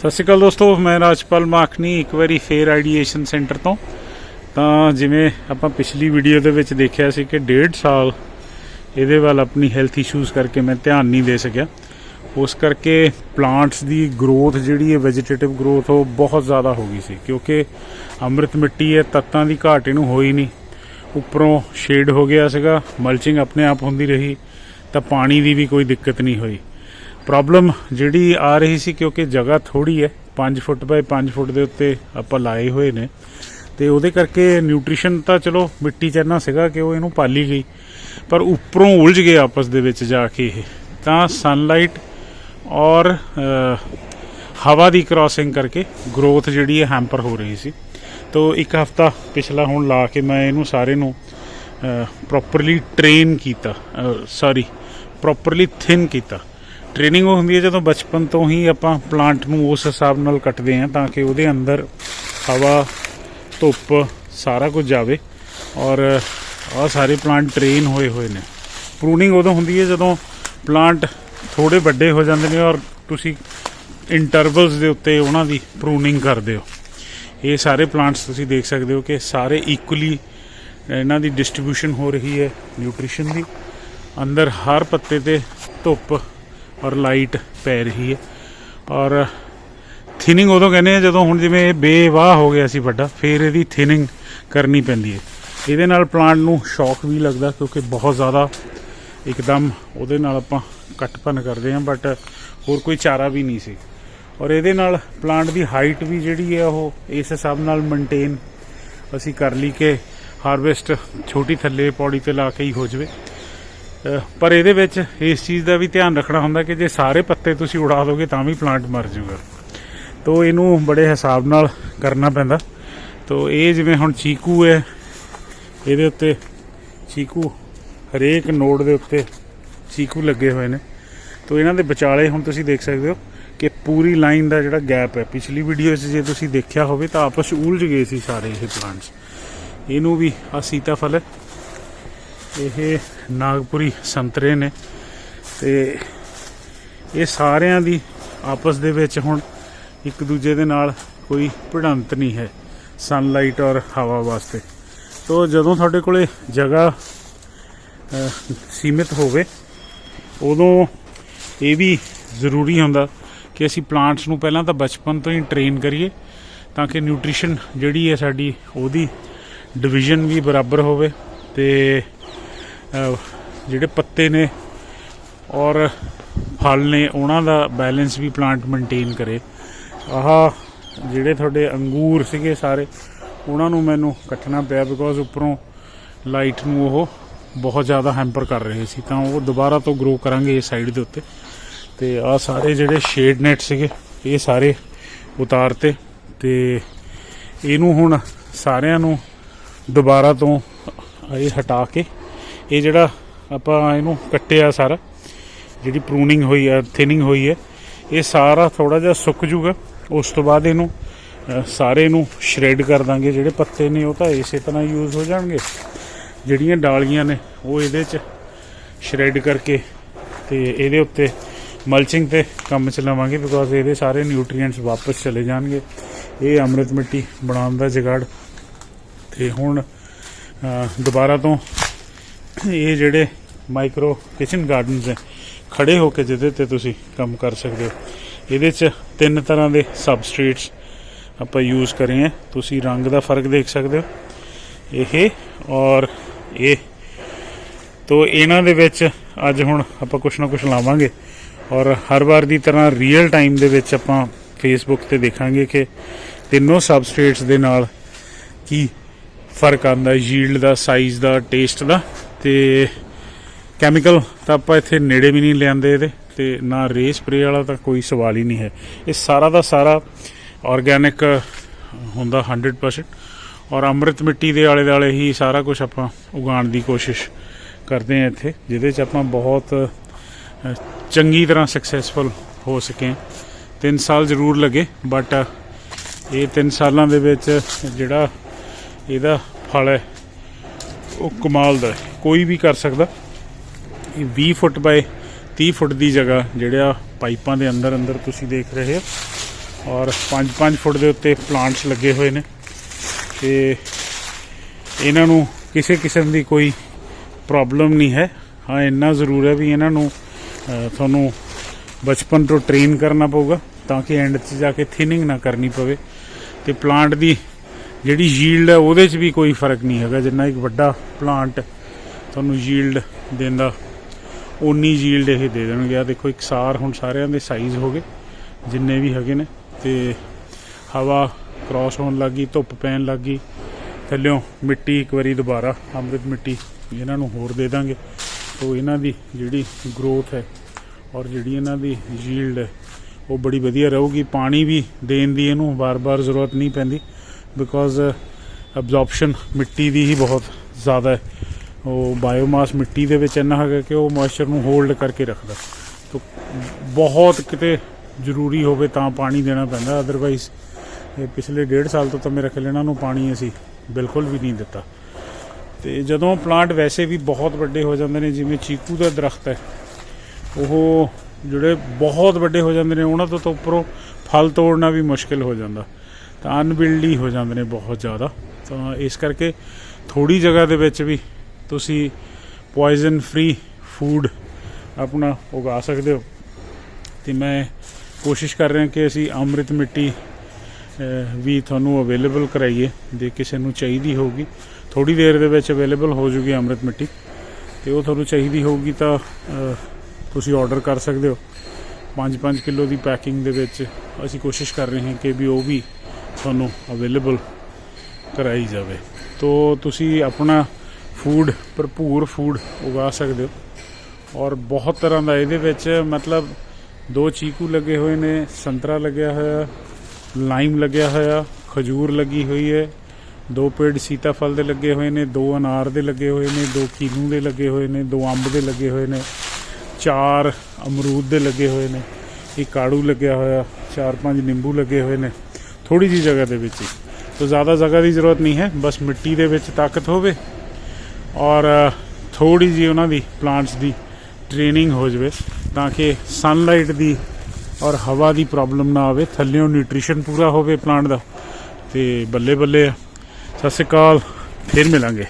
ਸਤਿ ਸ਼੍ਰੀ ਅਕਾਲ ਦੋਸਤੋ, ਮੈਂ ਰਾਜਪਾਲ ਮਾਖਣੀ ਇੱਕ ਵਾਰੀ ਫੇਰ ਆਈਡੀਏਸ਼ਨ ਸੈਂਟਰ ਤੋਂ। ਤਾਂ ਜਿਵੇਂ ਆਪਾਂ ਪਿਛਲੀ ਵੀਡੀਓ ਦੇ ਵਿੱਚ ਦੇਖਿਆ ਸੀ ਕਿ ਡੇਢ ਸਾਲ ਇਹਦੇ ਵੱਲ ਆਪਣੀ ਹੈਲਥ ਇਸ਼ੂਜ਼ ਕਰਕੇ ਮੈਂ ਧਿਆਨ ਨਹੀਂ ਦੇ ਸਕਿਆ। ਉਸ ਕਰਕੇ ਪਲਾਂਟਸ ਦੀ ਗਰੋਥ ਜਿਹੜੀ ਹੈ ਵੈਜੀਟੇਟਿਵ ਗਰੋਥ ਉਹ ਬਹੁਤ ਜ਼ਿਆਦਾ ਹੋ ਗਈ ਸੀ। ਕਿਉਂਕਿ ਅੰਮ੍ਰਿਤ ਮਿੱਟੀ ਹੈ, ਤੱਤਾਂ ਦੀ ਘਾਟ ਇਹਨੂੰ ਹੋਈ ਨਹੀਂ। ਉੱਪਰੋਂ ਸ਼ੇਡ ਹੋ ਗਿਆ ਸੀਗਾ ਮਲਚਿੰਗ ਆਪਣੇ ਆਪ ਹੁੰਦੀ ਰਹੀ, ਤਾਂ ਪਾਣੀ ਦੀ ਵੀ ਕੋਈ ਦਿੱਕਤ ਨਹੀਂ ਹੋਈ। ਪ੍ਰੋਬਲਮ ਜਿਹੜੀ ਆ ਰਹੀ ਸੀ ਕਿਉਂਕਿ ਜਗ੍ਹਾ ਥੋੜੀ ਹੈ 5 ਫੁੱਟ ਬਾਈ 5 ਫੁੱਟ ਦੇ ਉੱਤੇ ਆਪਾਂ ਲਾਏ ਹੋਏ ਨੇ। ਤੇ ਉਹਦੇ ਕਰਕੇ ਨਿਊਟ੍ਰੀਸ਼ਨ ਤਾਂ ਚਲੋ ਮਿੱਟੀ ਚ ਇੰਨਾ ਸੀਗਾ ਕਿ ਉਹ ਇਹਨੂੰ ਪਾਲੀ ਗਈ, ਪਰ ਉੱਪਰੋਂ ਉਲਝ ਗਏ ਆਪਸ ਦੇ ਵਿੱਚ ਜਾ ਕੇ ਇਹ। ਤਾਂ ਸਨਲਾਈਟ ਔਰ ਹਵਾ ਦੀ ਕ੍ਰਾਸਿੰਗ ਕਰਕੇ ਗਰੋਥ ਜਿਹੜੀ ਹੈ ਹੈਂਪਰ ਹੋ ਰਹੀ ਸੀ। ਤੋ ਇੱਕ ਹਫਤਾ ਪਿਛਲਾ ਹੁਣ ਲਾ ਕੇ ਮੈਂ ਇਹਨੂੰ ਸਾਰੇ ਨੂੰ ਪ੍ਰੋਪਰਲੀ ਟ੍ਰੇਨ ਕੀਤਾ ਸੌਰੀ ਪ੍ਰੋਪਰਲੀ ਥਿਨ ਕੀਤਾ। ਟ੍ਰੇਨਿੰਗ ਉਹ ਹੁੰਦੀ ਹੈ ਜਦੋਂ ਬਚਪਨ ਤੋਂ ਹੀ ਆਪਾਂ ਪਲਾਂਟ ਨੂੰ ਉਸ ਹਿਸਾਬ ਨਾਲ ਕੱਟਦੇ ਹਾਂ ਤਾਂ ਕਿ ਉਹਦੇ ਅੰਦਰ ਹਵਾ, ਧੁੱਪ ਸਾਰਾ ਕੁਝ ਜਾਵੇ ਔਰ ਆਹ ਸਾਰੇ ਪਲਾਂਟ ਟ੍ਰੇਨ ਹੋਏ ਹੋਏ ਨੇ। ਪ੍ਰੂਨਿੰਗ ਉਦੋਂ ਹੁੰਦੀ ਹੈ ਜਦੋਂ ਪਲਾਂਟ ਥੋੜੇ ਵੱਡੇ ਹੋ ਜਾਂਦੇ ਨੇ ਔਰ ਤੁਸੀਂ ਇੰਟਰਵਲਸ ਦੇ ਉੱਤੇ ਉਹਨਾਂ ਦੀ ਪ੍ਰੂਨਿੰਗ ਕਰਦੇ ਹੋ। ਇਹ ਸਾਰੇ ਪਲਾਂਟਸ ਤੁਸੀਂ ਦੇਖ ਸਕਦੇ ਹੋ ਕਿ ਸਾਰੇ ਇਕੁਅਲੀ ਇਹਨਾਂ ਦੀ ਡਿਸਟ੍ਰੀਬਿਊਸ਼ਨ ਹੋ ਰਹੀ ਹੈ ਨਿਊਟ੍ਰੀਸ਼ਨ ਦੀ। ਅੰਦਰ ਹਰ ਪੱਤੇ ਤੇ ਧੁੱਪ ਔਰ ਲਾਈਟ ਪੈ ਰਹੀ ਹੈ। ਔਰ ਥਿਨਿੰਗ ਉਦੋਂ ਕਹਿੰਦੇ ਆ ਜਦੋਂ ਹੁਣ ਜਿਵੇਂ ਇਹ ਬੇਵਾਹ ਹੋ ਗਿਆ ਸੀ ਵੱਡਾ, ਫਿਰ ਇਹਦੀ ਥਿਨਿੰਗ ਕਰਨੀ ਪੈਂਦੀ ਹੈ। ਇਹਦੇ ਨਾਲ ਪਲਾਂਟ ਨੂੰ ਸ਼ੌਕ ਵੀ ਲੱਗਦਾ ਕਿਉਂਕਿ ਬਹੁਤ ਜ਼ਿਆਦਾ ਇੱਕਦਮ ਉਹਦੇ ਨਾਲ ਆਪਾਂ ਕੱਟ ਭੰਨ ਕਰਦੇ ਹਾਂ ਬਟ ਹੋਰ ਕੋਈ ਚਾਰਾ ਵੀ ਨਹੀਂ ਸੀ। ਔਰ ਇਹਦੇ ਨਾਲ ਪਲਾਂਟ ਦੀ ਹਾਈਟ ਵੀ ਜਿਹੜੀ ਹੈ ਉਹ ਇਸ ਹਿਸਾਬ ਨਾਲ ਮੇਨਟੇਨ ਅਸੀਂ ਕਰ ਲਈ ਕਿ ਹਾਰਵੈਸਟ ਛੋਟੀ ਥੱਲੇ ਪੌੜੀ ਤੇ ਲਾ ਕੇ ਹੀ ਹੋ ਜਵੇ। ਪਰ ਇਹਦੇ ਵਿੱਚ ਇਸ ਚੀਜ਼ ਦਾ ਵੀ ਧਿਆਨ ਰੱਖਣਾ ਹੁੰਦਾ ਕਿ ਜੇ ਸਾਰੇ ਪੱਤੇ ਤੁਸੀਂ ਉਡਾ ਦੋਗੇ ਤਾਂ ਵੀ ਪਲਾਂਟ ਮਰ ਜਾਊਗਾ। ਤੋ ਇਹਨੂੰ ਬੜੇ ਹਿਸਾਬ ਨਾਲ ਕਰਨਾ ਪੈਂਦਾ। ਤੋ ਇਹ ਜਿਵੇਂ ਹੁਣ ਚੀਕੂ ਹੈ, ਇਹਦੇ ਉੱਤੇ ਚੀਕੂ ਹਰੇਕ ਨੋਡ ਦੇ ਉੱਤੇ ਚੀਕੂ ਲੱਗੇ ਹੋਏ ਨੇ। ਤੋ ਇਹਨਾਂ ਦੇ ਵਿਚਾਲੇ ਹੁਣ ਤੁਸੀਂ ਦੇਖ ਸਕਦੇ ਹੋ ਕਿ ਪੂਰੀ ਲਾਈਨ ਦਾ ਜਿਹੜਾ ਗੈਪ ਹੈ, ਪਿਛਲੀ ਵੀਡੀਓ 'ਚ ਜੇ ਤੁਸੀਂ ਦੇਖਿਆ ਹੋਵੇ ਤਾਂ ਆਪਸ ਉਲਝ ਗਏ ਸੀ ਸਾਰੇ ਇਹ ਪਲਾਂਟਸ ਇਹਨੂੰ ਵੀ ਆ ਸੀਤਾਫਲ ਹੈ। ਇਹ ਨਾਗਪੁਰੀ ਸੰਤਰੇ ਨੇ ਤੇ ਇਹ ਸਾਰਿਆਂ ਦੀ ਆਪਸ ਦੇ ਵਿੱਚ ਹੁਣ ਇੱਕ ਦੂਜੇ ਦੇ ਨਾਲ ਕੋਈ ਭਿੜੰਤ ਨਹੀਂ ਹੈ ਸਨਲਾਈਟ ਔਰ ਹਵਾ ਵਾਸਤੇ। ਤੋ ਜਦੋਂ ਤੁਹਾਡੇ ਕੋਲੇ ਜਗ੍ਹਾ ਸੀਮਿਤ ਹੋਵੇ, ਉਦੋਂ ਇਹ ਵੀ ਜ਼ਰੂਰੀ ਹੁੰਦਾ ਕਿ ਅਸੀਂ ਪਲਾਂਟਸ ਨੂੰ ਪਹਿਲਾਂ ਤਾਂ ਬਚਪਨ ਤੋਂ ਹੀ ਟ੍ਰੇਨ ਕਰੀਏ ਤਾਂ ਕਿ ਨਿਊਟ੍ਰੀਸ਼ਨ ਜਿਹੜੀ ਹੈ ਸਾਡੀ, ਉਹਦੀ ਡਿਵੀਜ਼ਨ ਵੀ ਬਰਾਬਰ ਹੋਵੇ ਤੇ ਜਿਹੜੇ ਪੱਤੇ ਨੇ ਔਰ ਫਲ ਨੇ, ਉਹਨਾਂ ਦਾ ਬੈਲੈਂਸ ਵੀ ਪਲਾਂਟ ਮੇਨਟੇਨ ਕਰੇ। ਆਹ ਜਿਹੜੇ ਤੁਹਾਡੇ ਅੰਗੂਰ ਸੀਗੇ ਸਾਰੇ, ਉਹਨਾਂ ਨੂੰ ਮੈਨੂੰ ਕੱਟਣਾ ਪਿਆ ਬਿਕੋਜ਼ ਉੱਪਰੋਂ ਲਾਈਟ ਨੂੰ ਉਹ ਬਹੁਤ ਜ਼ਿਆਦਾ ਹੈਂਪਰ ਕਰ ਰਹੇ ਸੀ। ਤਾਂ ਉਹ ਦੁਬਾਰਾ ਤੋਂ ਗਰੋ ਕਰਾਂਗੇ ਇਸ ਸਾਈਡ ਦੇ ਉੱਤੇ। ਤੇ ਆ ਸਾਰੇ ਜਿਹੜੇ ਸ਼ੇਡ ਨੈਟ ਸੀਗੇ, ਇਹ ਸਾਰੇ ਉਤਾਰਤੇ। ਤੇ ਇਹਨੂੰ ਹੁਣ ਸਾਰਿਆਂ ਨੂੰ ਦੁਬਾਰਾ ਤੋਂ ਇਹ ਹਟਾ ਕੇ ਇਹ ਜਿਹੜਾ ਆਪਾਂ ਇਹਨੂੰ ਕੱਟਿਆ ਸਾਰਾ, ਜਿਹੜੀ ਪ੍ਰੂਨਿੰਗ ਹੋਈ ਹੈ ਥਿਨਿੰਗ ਹੋਈ ਹੈ, ਇਹ ਸਾਰਾ ਥੋੜਾ ਜਿਹਾ ਸੁੱਕ ਜੂਗਾ ਉਸ ਤੋਂ ਬਾਅਦ ਇਹਨੂੰ ਸਾਰੇ ਨੂੰ ਸ਼੍ਰੈਡ ਕਰ ਦਾਂਗੇ। ਜਿਹੜੇ ਪੱਤੇ ਨੇ ਉਹ ਤਾਂ ਇਸੇ ਤਰ੍ਹਾਂ ਯੂਜ਼ ਹੋ ਜਾਣਗੇ। ਜਿਹੜੀਆਂ ਡਾਲੀਆਂ ਨੇ, ਉਹ ਇਹਦੇ 'ਚ ਸ਼੍ਰੈਡ ਕਰਕੇ ਤੇ ਇਹਦੇ ਉੱਤੇ ਮਲਚਿੰਗ ਤੇ ਕੰਮ ਚ ਲਵਾਂਗੇ ਬਿਕੋਜ਼ ਇਹਦੇ ਸਾਰੇ ਨਿਊਟ੍ਰੀਐਂਟਸ ਵਾਪਸ ਚਲੇ ਜਾਣਗੇ। ਇਹ ਅੰਮ੍ਰਿਤ ਮਿੱਟੀ ਬਣਾਉਣ ਦਾ ਜਗਾੜ। ਤੇ ਹੁਣ ਦੁਬਾਰਾ ਤੋਂ ਇਹ ਜਿਹੜੇ ਮਾਈਕਰੋ ਕਿਚਨ ਗਾਰਡਨਸ ਨੇ, ਖੜੇ ਹੋ ਕੇ ਜਿਹਦੇ ਤੇ ਤੁਸੀਂ ਕੰਮ ਕਰ ਸਕਦੇ ਹੋ। ਇਹਦੇ 'ਚ ਤਿੰਨ ਤਰ੍ਹਾਂ ਦੇ ਸਬਸਟ੍ਰੇਟਸ ਆਪਾਂ ਯੂਜ਼ ਕਰੇ ਆ ਤੁਸੀਂ ਰੰਗ ਦਾ ਫ਼ਰਕ ਦੇਖ ਸਕਦੇ ਹੋ। ਇਹ ਔਰ ਇਹ। ਤੋ ਇਹਨਾਂ ਦੇ ਵਿੱਚ ਅੱਜ ਹੁਣ ਆਪਾਂ ਕੁਛ ਨਾ ਕੁਛ ਲਾਵਾਂਗੇ। ਔਰ ਹਰ ਵਾਰ ਦੀ ਤਰ੍ਹਾਂ ਰੀਅਲ ਟਾਈਮ ਦੇ ਵਿੱਚ ਆਪਾਂ ਫੇਸਬੁੱਕ ਤੇ ਦੇਖਾਂਗੇ ਕਿ ਤਿੰਨੋਂ ਸਬਸਟ੍ਰੇਟਸ ਦੇ ਨਾਲ ਕੀ ਫ਼ਰਕ ਆਉਂਦਾ ਯੀਲਡ ਦਾ ਸਾਈਜ਼ ਦਾ ਟੇਸਟ ਦਾ। ਤੇ ਕੈਮੀਕਲ ਤਾਂ ਆਪਾਂ ਇੱਥੇ ਨੇੜੇ ਵੀ ਨਹੀਂ ਲਿਆਂਦੇ ਇਹਦੇ ਤੇ ਨਾ ਰੇ ਸਪਰੇ ਵਾਲਾ ਤਾਂ ਕੋਈ ਸਵਾਲ ਹੀ ਨਹੀਂ ਹੈ ਇਹ ਸਾਰਾ ਦਾ ਸਾਰਾ ਆਰਗੈਨਿਕ ਹੁੰਦਾ 100% ਔਰ ਅੰਮ੍ਰਿਤ ਮਿੱਟੀ ਦੇ ਆਲੇ ਦੁਆਲੇ ਹੀ ਸਾਰਾ ਕੁਝ ਆਪਾਂ ਉਗਾਉਣ ਦੀ ਕੋਸ਼ਿਸ਼ ਕਰਦੇ ਹਾਂ ਇੱਥੇ, ਜਿਹਦੇ 'ਚ ਆਪਾਂ ਬਹੁਤ ਚੰਗੀ ਤਰ੍ਹਾਂ ਸਕਸੈਸਫੁਲ ਹੋ ਸਕੇ ਹਾਂ। ਤਿੰਨ ਸਾਲ ਜ਼ਰੂਰ ਲੱਗੇ ਬਟ ਇਹ ਤਿੰਨ ਸਾਲਾਂ ਦੇ ਵਿੱਚ ਜਿਹੜਾ ਇਹਦਾ ਫਲ ਹੈ, ਉਹ ਕਮਾਲ ਦਾ ਹੈ ਕੋਈ ਵੀ ਕਰ ਸਕਦਾ। ਇਹ 20 ਫੁੱਟ ਬਾਏ 30 ਫੁੱਟ ਦੀ ਜਗ੍ਹਾ ਜਿਹੜਾ ਪਾਈਪਾਂ ਦੇ ਅੰਦਰ ਅੰਦਰ ਤੁਸੀਂ ਦੇਖ ਰਹੇ ਹੋ। ਔਰ 5-5 ਫੁੱਟ ਦੇ ਉੱਤੇ ਪਲਾਂਟਸ ਲੱਗੇ ਹੋਏ ਨੇ। ਤੇ ਇਹਨਾਂ ਨੂੰ ਕਿਸੇ ਕਿਸਮ ਦੀ ਕੋਈ ਪ੍ਰੋਬਲਮ ਨਹੀਂ ਹੈ। ਹਾਂ, ਇੰਨਾ ਜ਼ਰੂਰ ਹੈ ਵੀ ਇਹਨਾਂ ਨੂੰ ਤੁਹਾਨੂੰ ਬਚਪਨ ਤੋਂ ਟ੍ਰੇਨ ਕਰਨਾ ਪਊਗਾ ਤਾਂ ਕਿ ਐਂਡ 'ਚ ਜਾ ਕੇ ਥਿਨਿੰਗ ਨਾ ਕਰਨੀ ਪਵੇ। ਤੇ ਪਲਾਂਟ ਦੀ ਜਿਹੜੀ ਯੀਲਡ ਹੈ ਉਹਦੇ 'ਚ ਵੀ ਕੋਈ ਫ਼ਰਕ ਨਹੀਂ ਹੈਗਾ। ਜਿੰਨਾ ਇੱਕ ਵੱਡਾ ਪਲਾਂਟ ਤੁਹਾਨੂੰ ਯੀਲਡ ਦਿੰਦਾ ਉਨੀ ਯੀਲਡ ਇਹ ਦੇ ਦੇਣਗੇ। ਆ ਦੇਖੋ ਇਕਸਾਰ ਹੁਣ ਸਾਰਿਆਂ ਦੇ ਸਾਈਜ਼ ਹੋ ਗਏ, ਜਿੰਨੇ ਵੀ ਹੈਗੇ ਨੇ। ਤੇ ਹਵਾ ਕ੍ਰਾਸ ਹੋਣ ਲੱਗੀ ਧੁੱਪ ਪੈਣ ਲੱਗੀ ਥੱਲਿਓਂ ਮਿੱਟੀ ਇੱਕ ਵਾਰੀ ਦੁਬਾਰਾ, ਅੰਮ੍ਰਿਤ ਮਿੱਟੀ ਇਹਨਾਂ ਨੂੰ ਹੋਰ ਦੇ ਦਾਂਗੇ। ਤੋ ਇਹਨਾਂ ਦੀ ਜਿਹੜੀ ਗਰੋਥ ਹੈ ਔਰ ਜਿਹੜੀ ਇਹਨਾਂ ਦੀ ਯੀਲਡ ਹੈ, ਉਹ ਬੜੀ ਵਧੀਆ ਰਹੂਗੀ। ਪਾਣੀ ਵੀ ਦੇਣ ਦੀ ਇਹਨੂੰ ਵਾਰ-ਵਾਰ ਜ਼ਰੂਰਤ ਨਹੀਂ ਪੈਂਦੀ ਬਿਕੋਜ਼ ਅਬਜ਼ੌਰਪਸ਼ਨ ਮਿੱਟੀ ਦੀ ਹੀ ਬਹੁਤ ਜ਼ਿਆਦਾ ਹੈ। ਉਹ ਬਾਇਓਮਾਸ ਮਿੱਟੀ ਦੇ ਵਿੱਚ ਇੰਨਾ ਹੈਗਾ ਕਿ ਉਹ ਮੋਇਸਚਰ ਨੂੰ ਹੋਲਡ ਕਰਕੇ ਰੱਖਦਾ। ਤੋ ਬਹੁਤ ਕਿਤੇ ਜ਼ਰੂਰੀ ਹੋਵੇ ਤਾਂ ਪਾਣੀ ਦੇਣਾ ਪੈਂਦਾ ਅਦਰਵਾਈਜ਼ ਇਹ ਪਿਛਲੇ ਡੇਢ ਸਾਲ ਤੋਂ ਤਾਂ ਮੇਰੇ ਖਿਆਲ ਇਹਨਾਂ ਨੂੰ ਪਾਣੀ ਅਸੀਂ ਬਿਲਕੁਲ ਵੀ ਨਹੀਂ ਦਿੱਤਾ। ਤੇ ਜਦੋਂ ਪਲਾਂਟ ਵੈਸੇ ਵੀ ਬਹੁਤ ਵੱਡੇ ਹੋ ਜਾਂਦੇ ਨੇ, ਜਿਵੇਂ ਚੀਕੂ ਦਾ ਦਰਖਤ ਹੈ, ਉਹ ਜਿਹੜੇ ਬਹੁਤ ਵੱਡੇ ਹੋ ਜਾਂਦੇ ਨੇ, ਉਹਨਾਂ ਤੋਂ ਤਾਂ ਉੱਪਰੋਂ ਫਲ ਤੋੜਨਾ ਵੀ ਮੁਸ਼ਕਿਲ ਹੋ ਜਾਂਦਾ। ਤਾਂ ਅਨਬਿਲਡੀ ਹੋ ਜਾਂਦੇ ਨੇ ਬਹੁਤ ਜ਼ਿਆਦਾ। ਤਾਂ ਇਸ ਕਰਕੇ ਥੋੜੀ ਜਗ੍ਹਾ ਦੇ ਵਿੱਚ ਵੀ ਤੁਸੀਂ ਪੋਇਜ਼ਨ ਫ੍ਰੀ ਫੂਡ ਆਪਣਾ ਉਗਾ ਸਕਦੇ ਹੋ। ਤੇ ਮੈਂ ਕੋਸ਼ਿਸ਼ ਕਰ ਰਿਹਾ ਕਿ ਅਸੀਂ ਅੰਮ੍ਰਿਤ ਮਿੱਟੀ ਵੀ ਤੁਹਾਨੂੰ ਅਵੇਲੇਬਲ ਕਰਾਈਏ, ਜੇ ਕਿਸੇ ਨੂੰ ਚਾਹੀਦੀ ਹੋਊਗੀ। ਥੋੜੀ ਦੇਰ ਦੇ ਵਿੱਚ ਅਵੇਲੇਬਲ ਹੋ ਜੂਗੀ ਅੰਮ੍ਰਿਤ ਮਿੱਟੀ। ਤੇ ਉਹ ਤੁਹਾਨੂੰ ਚਾਹੀਦੀ ਹੋਊਗੀ ਤਾਂ ਤੁਸੀਂ ਆਰਡਰ ਕਰ ਸਕਦੇ ਹੋ। 5-5 ਕਿਲੋ ਦੀ ਪੈਕਿੰਗ ਦੇ ਵਿੱਚ ਅਸੀਂ ਕੋਸ਼ਿਸ਼ ਕਰ ਰਹੇ ਹਾਂ ਕਿ ਵੀ ਉਹ ਵੀ ਤੁਹਾਨੂੰ ਅਵੇਲੇਬਲ ਕਰਾਈ ਜਾਵੇ। ਤੋ ਤੁਸੀਂ ਆਪਣਾ ਫੂਡ ਭਰਪੂਰ ਫੂਡ ਉਗਾ ਸਕਦੇ ਹੋ। ਔਰ ਬਹੁਤ ਤਰ੍ਹਾਂ ਦਾ ਇਹਦੇ ਵਿੱਚ ਮਤਲਬ ਦੋ ਚੀਕੂ ਲੱਗੇ ਹੋਏ ਨੇ, ਸੰਤਰਾ ਲੱਗਿਆ ਹੋਇਆ ਲਾਈਮ ਲੱਗਿਆ ਹੋਇਆ, ਖਜੂਰ ਲੱਗੀ ਹੋਈ ਹੈ। ਦੋ ਪੇੜ ਸੀਤਾਫਲ ਦੇ ਲੱਗੇ ਹੋਏ ਨੇ, ਦੋ ਅਨਾਰ ਦੇ ਲੱਗੇ ਹੋਏ ਨੇ, ਦੋ ਕੀਨੂ ਦੇ ਲੱਗੇ ਹੋਏ ਨੇ, ਦੋ ਅੰਬ ਦੇ ਲੱਗੇ ਹੋਏ ਨੇ, ਚਾਰ ਅਮਰੂਦ ਦੇ ਲੱਗੇ ਹੋਏ ਨੇ, ਇੱਕ ਆੜੂ ਲੱਗਿਆ ਹੋਇਆ, ਚਾਰ ਪੰਜ ਨਿੰਬੂ ਲੱਗੇ ਹੋਏ ਨੇ। ਥੋੜੀ ਜੀ ਜਗ੍ਹਾ ਦੇ ਵਿੱਚ ਹੀ। ਤੋ ਜ਼ਿਆਦਾ ਜਗ੍ਹਾ ਦੀ ਜ਼ਰੂਰਤ ਨਹੀਂ ਹੈ, ਬਸ ਮਿੱਟੀ ਦੇ ਵਿੱਚ ਤਾਕਤ ਹੋਵੇ। ਔਰ ਥੋੜੀ ਜੀ ਉਹਨਾਂ ਦੀ ਪਲਾਂਟਸ ਦੀ ਟ੍ਰੇਨਿੰਗ ਹੋ ਜਾਵੇ ਤਾਂ ਕਿ ਸਨਲਾਈਟ ਦੀ ਔਰ ਹਵਾ ਦੀ ਪ੍ਰੋਬਲਮ ਨਾ ਆਵੇ, ਥੱਲਿਓਂ ਨਿਊਟ੍ਰੀਸ਼ਨ ਪੂਰਾ ਹੋਵੇ ਪਲਾਂਟ ਦਾ ਤੇ ਬੱਲੇ ਬੱਲੇ ਸਤਿ ਸ਼੍ਰੀ ਅਕਾਲ, ਫਿਰ ਮਿਲਾਂਗੇ।